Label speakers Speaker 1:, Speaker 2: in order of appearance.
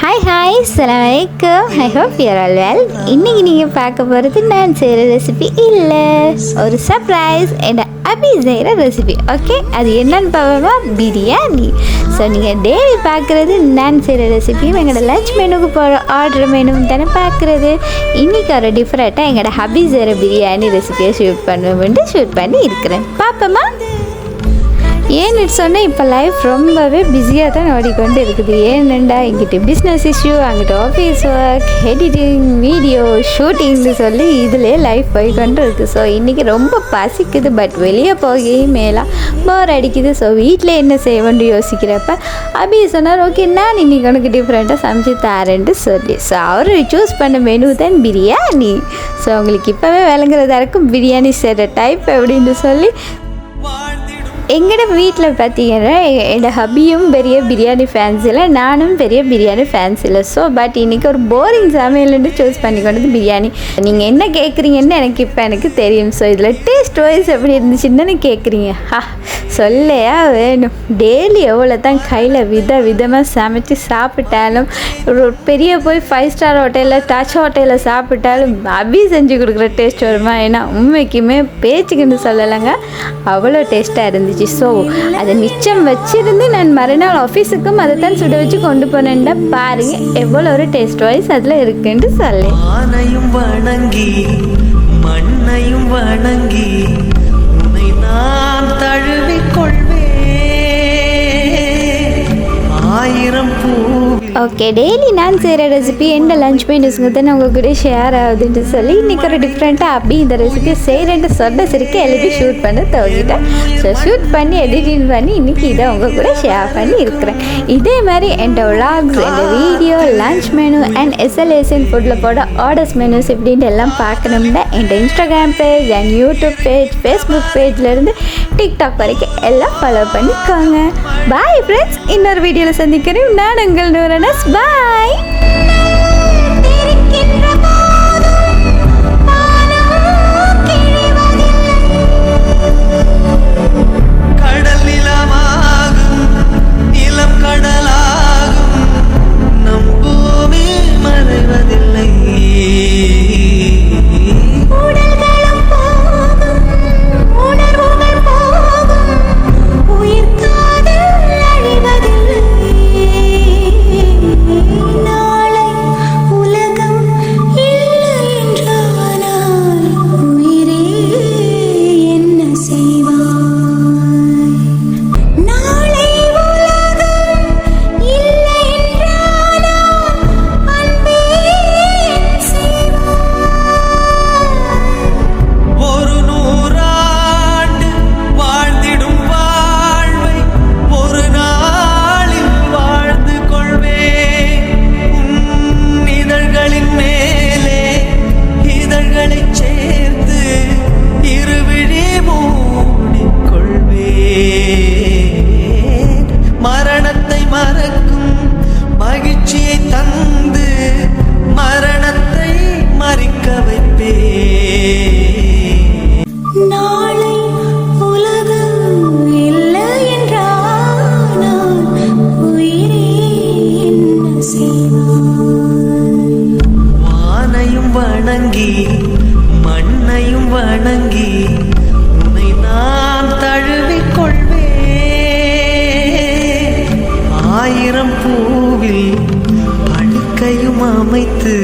Speaker 1: Hi hi சலாமலைக்கும் I hope you're all well இன்றைக்கி நீங்கள் பார்க்க போகிறது நான் செய்கிற ரெசிபி இல்லை. ஒரு சர்ப்ரைஸ் என் அபி செய்கிற ரெசிபி ஓகே அது என்னன்னு பார்ப்போமா? பிரியாணி ஸோ நீங்கள் டெய்லி பார்க்குறது நான் செய்கிற ரெசிபியும் எங்களோட லஞ்ச் மெனுக்கு போகிற ஆர்டர் மெனுவும் தானே பார்க்குறது. இன்றைக்கி ஒரு டிஃப்ரெண்ட்டாக எங்களோட ஹபி செய்கிற பிரியாணி ரெசிபியை ஷூட் பண்ணுவோம்ட்டு ஷூட் பண்ணி இருக்கிறேன். பார்ப்போமா? ஏன்னு சொன்னால் இப்போ லைஃப் ரொம்பவே பிஸியாக தான் ஓடிக்கொண்டு இருக்குது. ஏனெண்டா எங்கிட்ட பிஸ்னஸ் இஷ்யூ அங்கிட்ட ஆஃபீஸ் ஒர்க் எடிட்டிங் வீடியோ ஷூட்டிங்னு சொல்லி இதிலே லைஃப் போய்கொண்டு இருக்குது ஸோ இன்றைக்கி ரொம்ப பசிக்குது பட் வெளியே போகையும் மேலாக போர் அடிக்குது. ஸோ வீட்டில் என்ன செய்வோன்னு யோசிக்கிறப்ப அபி சொன்னார் ஓகே நான் இன்னைக்கு உனக்கு டிஃப்ரெண்ட்டாக சமைச்சு தரேன்ட்டு சொல்லி. ஸோ அவர் சூஸ் பண்ண மெனு தான் பிரியாணி ஸோ உங்களுக்கு இப்போவே விளங்குறதா இருக்கும் பிரியாணி செய்கிற டைப் எப்படின்னு சொல்லி எங்களோட வீட்டில் பார்த்தீங்கன்னா என்னோட ஹபியும் பெரிய பிரியாணி ஃபேன்ஸ் இல்லை நானும் பெரிய பிரியாணி ஃபேன்ஸ் இல்லை. ஸோ பட் இன்றைக்கி ஒரு போரிங் சமையல்னு சூஸ் பண்ணி கொண்டது பிரியாணி. நீங்கள் என்ன கேட்குறீங்கன்னு எனக்கு இப்போ எனக்கு தெரியும். ஸோ இதில் டேஸ்ட் வைஸ் எப்படி இருந்துச்சுன்னு கேட்குறீங்க ஹா. சொல்லையா? வேணும் டெய்லி எவ்வளோ தான் கையில் வித விதமாக சமைச்சு சாப்பிட்டாலும் ஒரு பெரிய போய் ஃபைவ் ஸ்டார் ஹோட்டலில் டச் ஹோட்டலில் சாப்பிட்டாலும் அபி செஞ்சு கொடுக்குற டேஸ்ட் வருமா? ஏன்னா உண்மைக்குமே பேச்சுக்குன்னு சொல்லலைங்க. அவ்வளோ டேஸ்ட்டாக இருந்துச்சு. ஸோ அதை மிச்சம் வச்சிருந்து நான் மறுநாள் ஆஃபீஸுக்கும் அதை தான் சுட வச்சு கொண்டு போனேன்டா. பாருங்கள் எவ்வளோ ஒரு டேஸ்ட் வைஸ் அதில் இருக்குன்ட்டு சொல்லி.
Speaker 2: வணங்கி மண்ணையும் வணங்கி உன்னை நான் தழுவிக்
Speaker 1: ஓகே டெய்லி நான் செய்கிற ரெசிபி எந்த லஞ்ச் மெனுஸுங்க தான் உங்கள் கூட ஷேர் ஆகுதுன்ட்டு சொல்லி இன்றைக்கி ஒரு டிஃப்ரெண்ட்டாக அப்படி இந்த ரெசிபி செய்கிறேன்ட்டு சொன்ன சரிக்கு எழுதி ஷூட் பண்ண துவங்கிட்டேன். ஸோ ஷூட் பண்ணி எடிட்டிங் பண்ணி இன்றைக்கி இதை உங்கள் கூட ஷேர் பண்ணி இருக்கிறேன். இதே மாதிரி என் விளாக்ஸ் என் வீடியோ லஞ்ச் மெனு அண்ட் எஸ்எல்ஏசியன் ஃபுட்டில் போட ஆர்டர்ஸ் மெனுஸ் இப்படின்ட்டு எல்லாம் பார்க்கணும்னா என் Instagram page and YouTube page Facebook பேஜ்லேருந்து TikTok வரைக்கும் எல்லாம் ஃபாலோ பண்ணிக்கோங்க. பாய் ஃப்ரெண்ட்ஸ் இன்னொரு வீடியோவில் சந்திக்கிறேன். நான் உங்கள் நூரனஸ் பாய்
Speaker 2: கடல் வணங்கி உன்னை நான் தழுவிக் கொள்வேன். ஆயிரம் பூவில் படுக்கையும் அமைத்து